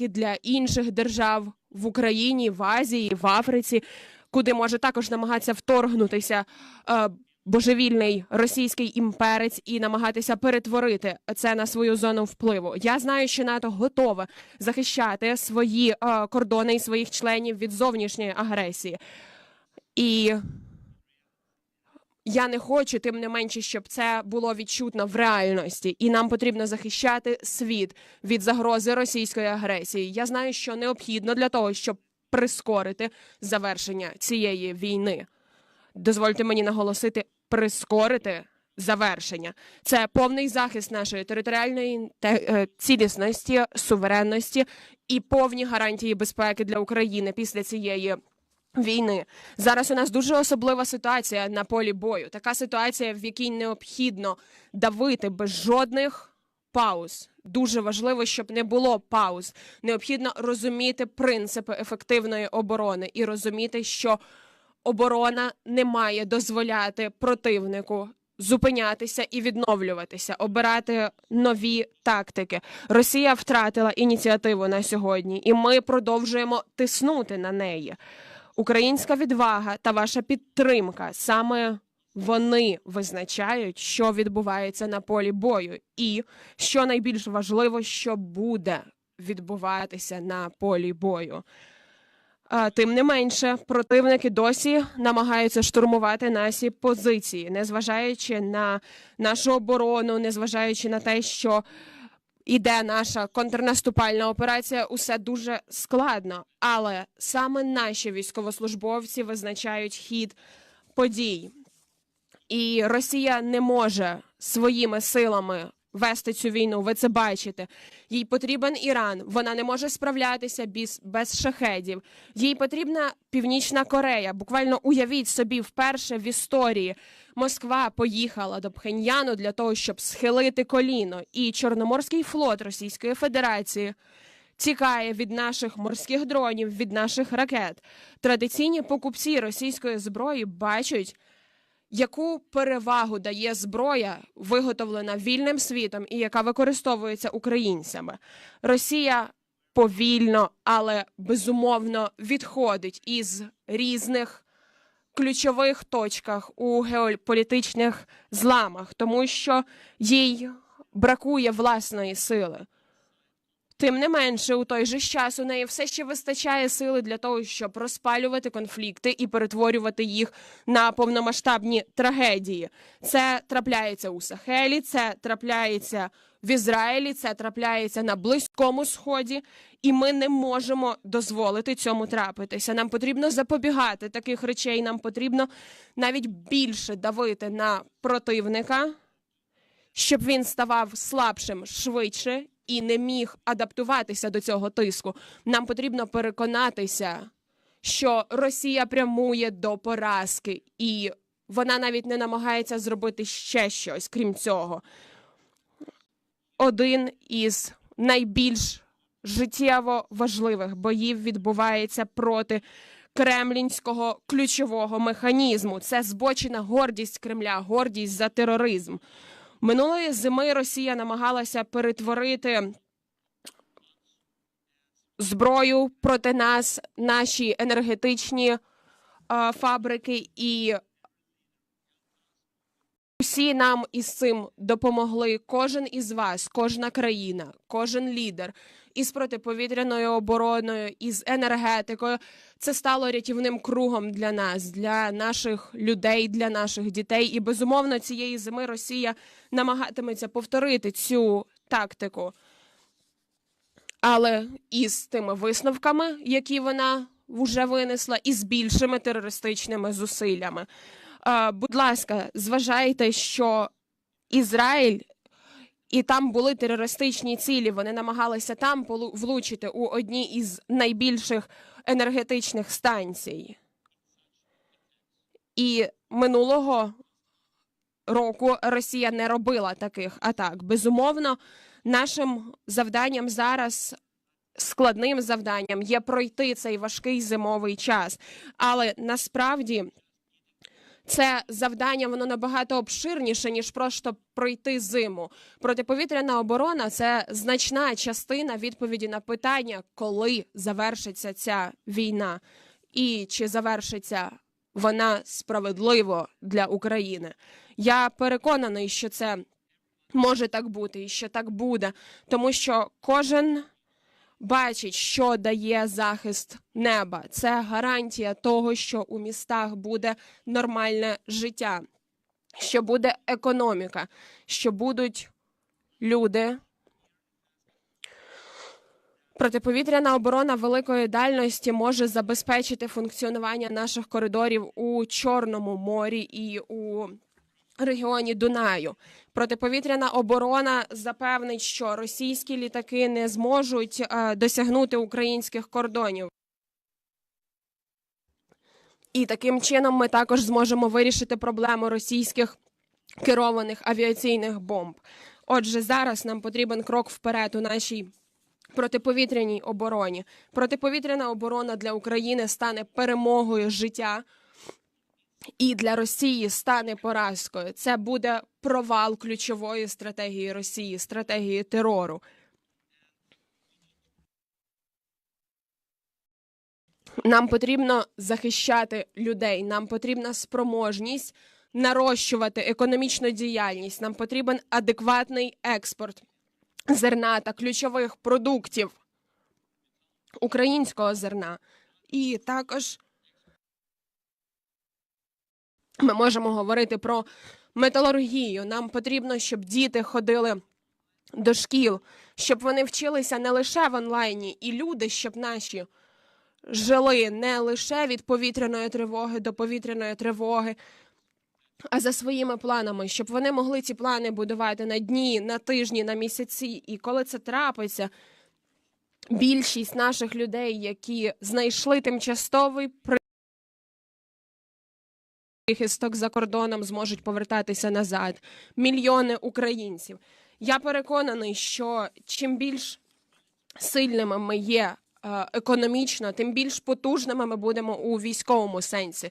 для інших держав в Україні, в Азії, в Африці, куди може також намагатися вторгнутися е, божевільний російський імперець і намагатися перетворити це на свою зону впливу. Я знаю, що НАТО готове захищати свої е, кордони і своїх членів від зовнішньої агресії. І я не хочу, тим не менше, щоб це було відчутно в реальності, і нам потрібно захищати світ від загрози російської агресії. Я знаю, що необхідно для того, щоб прискорити завершення цієї війни. Дозвольте мені наголосити прискорити завершення. Це повний захист нашої територіальної е, цілісності, суверенності і повні гарантії безпеки для України після цієї війни. Зараз у нас дуже особлива ситуація на полі бою. Така ситуація, в якій необхідно давити без жодних пауз. Дуже важливо, щоб не було пауз. Необхідно розуміти принципи ефективної оборони і розуміти, що оборона не має дозволяти противнику. Зупинятися і відновлюватися, обирати нові тактики. Росія втратила ініціативу на сьогодні, і ми продовжуємо тиснути на неї. Українська відвага та ваша підтримка саме вони визначають, що відбувається на полі бою, і що найбільш важливо, що буде відбуватися на полі бою. Тим не менше, противники досі намагаються штурмувати наші позиції, незважаючи на нашу оборону, незважаючи на те, що іде наша контрнаступальна операція, усе дуже складно. Але саме наші військовослужбовці визначають хід подій. І Росія не може своїми силами вести цю війну. Ви це бачите. Їй потрібен Іран. Вона не може справлятися без, без шахедів. Їй потрібна Північна Корея. Буквально уявіть собі, вперше в історії Москва поїхала до Пхеньяну для того, щоб схилити коліно. І Чорноморський флот Російської Федерації тікає від наших морських дронів, від наших ракет. Традиційні покупці російської зброї бачать яку перевагу дає зброя, виготовлена вільним світом і яка використовується українцями. Росія повільно, але безумовно відходить із різних ключових точках у геополітичних зламах, тому що їй бракує власної сили. Тим не менше, у той же час у неї все ще вистачає сили для того, щоб розпалювати конфлікти і перетворювати їх на повномасштабні трагедії. Це трапляється у Сахелі, це трапляється в Ізраїлі, це трапляється на Близькому Сході, і ми не можемо дозволити цьому трапитися. Нам потрібно запобігати таких речей. Нам потрібно навіть більше давити на противника, щоб він ставав слабшим швидше і не міг адаптуватися до цього тиску. Нам потрібно переконатися, що Росія прямує до поразки, і вона навіть не намагається зробити ще щось, крім цього. Один із найбільш життєво важливих боїв відбувається проти кремлінського ключового механізму. Це збочена гордість Кремля, гордість за тероризм. Минулої зими Росія намагалася перетворити зброю проти нас, наші енергетичні фабрики, і усі нам із цим допомогли. Кожен із вас, кожна країна, кожен лідер із протиповітряною обороною, із енергетикою. Це стало рятівним кругом для нас, для наших людей, для наших дітей. І безумовно, цієї зими Росія намагатиметься повторити цю тактику. Але із тими висновками, які вона вже винесла, і з більшими терористичними зусиллями. Будь ласка, зважайте, що Ізраїль і там були терористичні цілі. Вони намагалися там влучити у одні із найбільших енергетичних станцій. І минулого року Росія не робила таких атак. Безумовно, нашим завданням зараз. Складним завданням є пройти цей важкий зимовий час, але насправді Це завдання воно набагато обширніше ніж просто пройти зиму. Протиповітряна оборона це значна частина відповіді на питання, коли завершиться ця війна, і чи завершиться вона справедливо для України. Я переконаний, що це може так бути і що так буде, тому що кожен бачить, що дає захист неба. Це гарантія того, що у містах буде нормальне життя, що буде економіка, що будуть люди. Протиповітряна оборона великої дальності може забезпечити функціонування наших коридорів у Чорному морі і у регіоні Дунаю. Протиповітряна оборона запевнить, що російські літаки не зможуть е, досягнути українських кордонів. І таким чином ми також зможемо вирішити проблему російських керованих авіаційних бомб. Отже, зараз нам потрібен крок вперед у нашій протиповітряній обороні. Протиповітряна оборона для України стане перемогою життя і для Росії стане поразкою. Це буде провал ключової стратегії Росії, стратегії терору. Нам потрібно захищати людей. Нам потрібна спроможність нарощувати економічну діяльність. Нам потрібен адекватний експорт зерна та ключових продуктів українського зерна. І також ми можемо говорити про металургію. Нам потрібно, щоб діти ходили до шкіл, щоб вони вчилися не лише в онлайні, і люди, щоб наші жили не лише від повітряної тривоги до повітряної тривоги, а за своїми планами, щоб вони могли ці плани будувати на дні, на тижні, на місяці. І коли це трапиться, більшість наших людей, які знайшли тимчасовий прихисток за кордоном, зможуть повертатися назад. Мільйони українців. Я переконаний, що чим більш сильними ми є е, економічно, тим більш потужними ми будемо у військовому сенсі.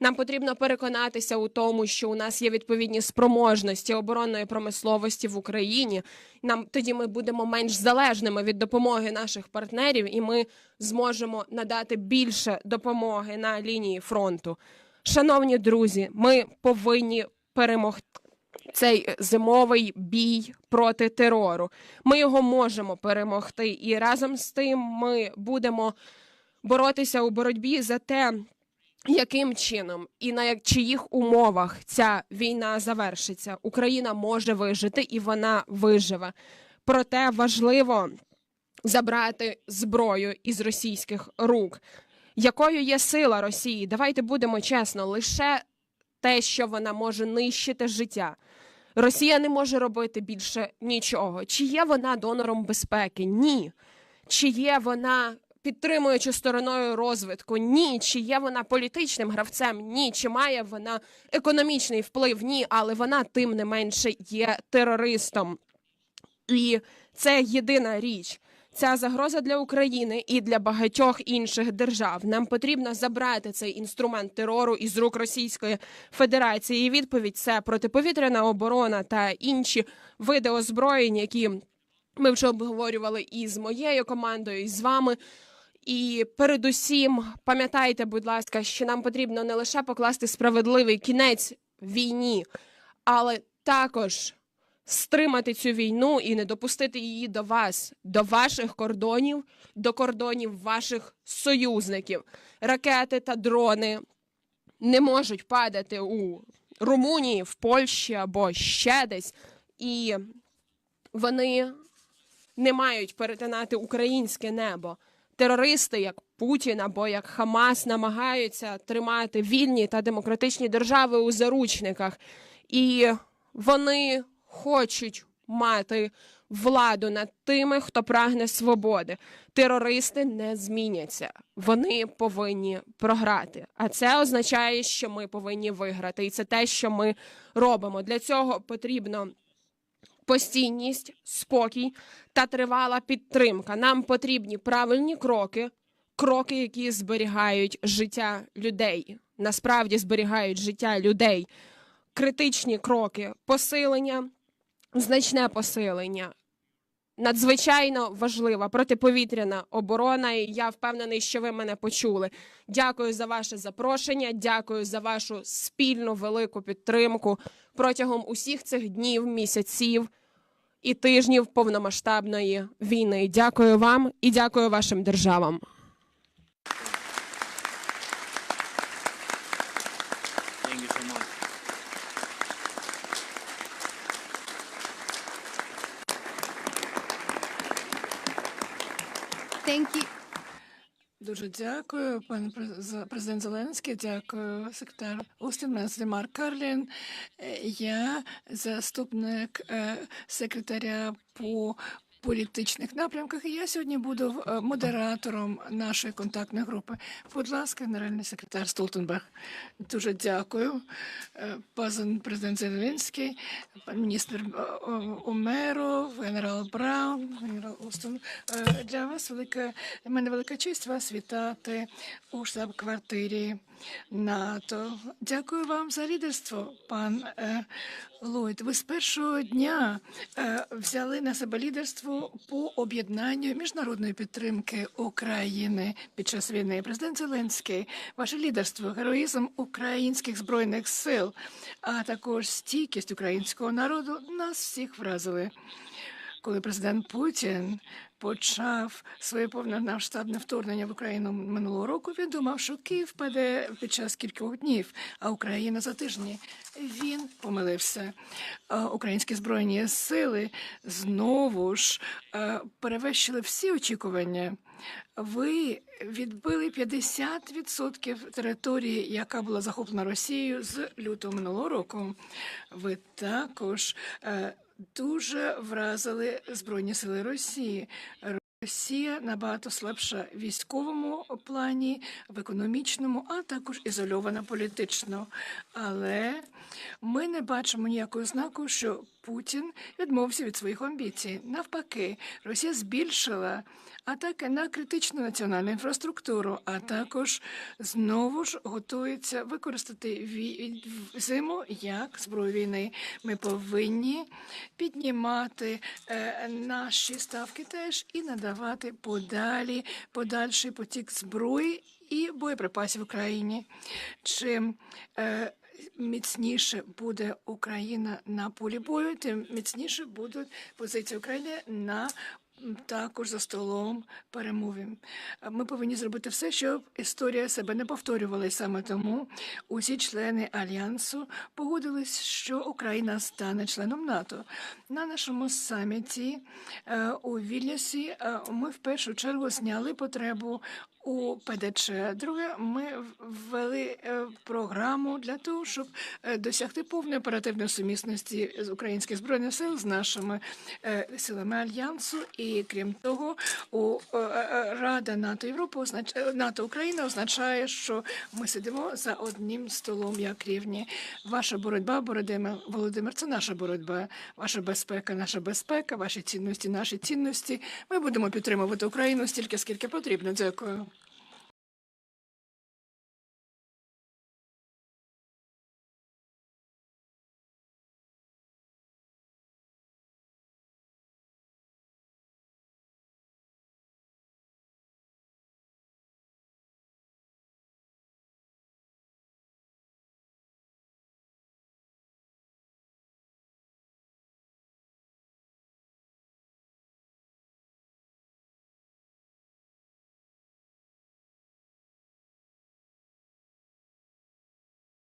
Нам потрібно переконатися у тому, що у нас є відповідні спроможності оборонної промисловості в Україні. Нам тоді ми будемо менш залежними від допомоги наших партнерів, і ми зможемо надати більше допомоги на лінії фронту. Шановні друзі, ми повинні перемогти. Цей зимовий бій проти терору. Ми його можемо перемогти, і разом з тим ми будемо боротися у боротьбі за те, яким чином і на чиїх умовах ця війна завершиться. Україна може вижити і вона виживе. Проте важливо забрати зброю із російських рук. Якою є сила Росії? Давайте будемо чесно, лише те, що вона може нищити життя. Росія не може робити більше нічого. Чи є вона донором безпеки? Ні. Чи є вона підтримуючи стороною розвитку? Ні. Чи є вона політичним гравцем? Ні. Чи має вона економічний вплив? Ні, але вона тим не менше є терористом. І це єдина річ. Ця загроза для України і для багатьох інших держав. Нам потрібно забрати цей інструмент терору із рук Російської Федерації. Відповідь це протиповітряна оборона та інші види озброєнь, які ми вже обговорювали і з моєю командою, і з вами. І передусім, пам'ятайте, будь ласка, що нам потрібно не лише покласти справедливий кінець війні, але також стримати цю війну і не допустити її до вас, до ваших кордонів, до кордонів ваших союзників. Ракети та дрони не можуть падати у Румунії, в Польщі або ще десь, і вони не мають перетинати українське небо. Терористи, як Путін або як Хамас, намагаються тримати вільні та демократичні держави у заручниках, і вони хочуть мати владу над тими, хто прагне свободи. Терористи не зміняться, вони повинні програти. А це означає, що ми повинні виграти, і це те, що ми робимо. Для цього потрібно. Постійність, спокій та тривала підтримка. Нам потрібні правильні кроки, кроки, які зберігають життя людей. насправді зберігають життя людей. Критичні кроки посилення, значне посилення. Надзвичайно важлива протиповітряна оборона, і я впевнений, що ви мене почули. Дякую за ваше запрошення. Дякую за вашу спільну велику підтримку протягом усіх цих днів, місяців і тижнів повномасштабної війни. Дякую вам і дякую вашим державам. Дуже дякую, пане през- президент Зеленський. Дякую, секретар Устін. Мене звати Марк Карлін. Е, Я заступник е, секретаря по політичних напрямках. І я сьогодні буду е, модератором нашої контактної групи. Будь ласка, генеральний секретар Столтенберг. Дуже дякую. Е, Пан президент Зеленський, пан міністр е, Омеров, генерал Браун, генерал Устон. Е, Для вас велика мене велика честь вас вітати у штаб-квартирі НАТО. Дякую вам за лідерство, пан Ллойд. Ви з першого дня взяли на себе лідерство по об'єднанню міжнародної підтримки України під час війни. Президент Зеленський, ваше лідерство, героїзм українських збройних сил, а також стійкість українського народу нас всіх вразили. Коли президент Путін почав своє повномасштабне вторгнення в Україну минулого року, він думав, що Київ впаде під час кількох днів, а Україна за тижні. Він помилився. Українські збройні сили знову ж е, перевищили всі очікування. Ви відбили 50% території, яка була захоплена Росією з лютого минулого року. Ви також е, дуже вразили Збройні сили Росії. Росія набагато слабша в військовому плані, в економічному, а також ізольована політично. Але ми не бачимо ніякого знаку, що Путін відмовився від своїх амбіцій. Навпаки, Росія збільшила атаки на критичну національну інфраструктуру, а також знову ж готується використати зиму як зброю війни. Ми повинні піднімати е, наші ставки теж і надавати подалі подальший потік зброї і боєприпасів Україні. Чим е, міцніше буде Україна на полі бою, тим міцніше будуть позиції України на також за столом перемовин. Ми повинні зробити все, щоб історія себе не повторювала. І саме тому усі члени альянсу погодились, що Україна стане членом НАТО. На нашому саміті е, у Вільнюсі е, ми в першу чергу зняли потребу у ПДЧ. Друге, ми ввели е, програму для того, щоб е, досягти повної оперативної сумісності з українських збройних сил з нашими е, силами альянсу. І крім того, у Рада НАТО Європи НАТО Україна означає, що ми сидимо за одним столом як рівні. Ваша боротьба, Володимир Володимир, це наша боротьба. Ваша безпека, наша безпека, ваші цінності, наші цінності. Ми будемо підтримувати Україну стільки, скільки потрібно. Дякую.